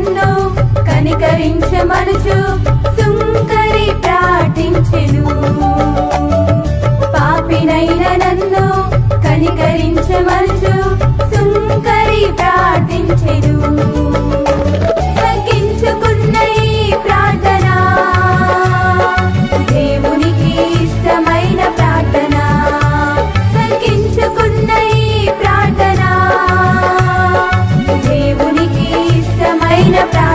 నన్ను కనికరించమనుచు సుంకరి ప్రార్థించెను. పాపినైన నన్ను కనికరించమనుచు reina brava.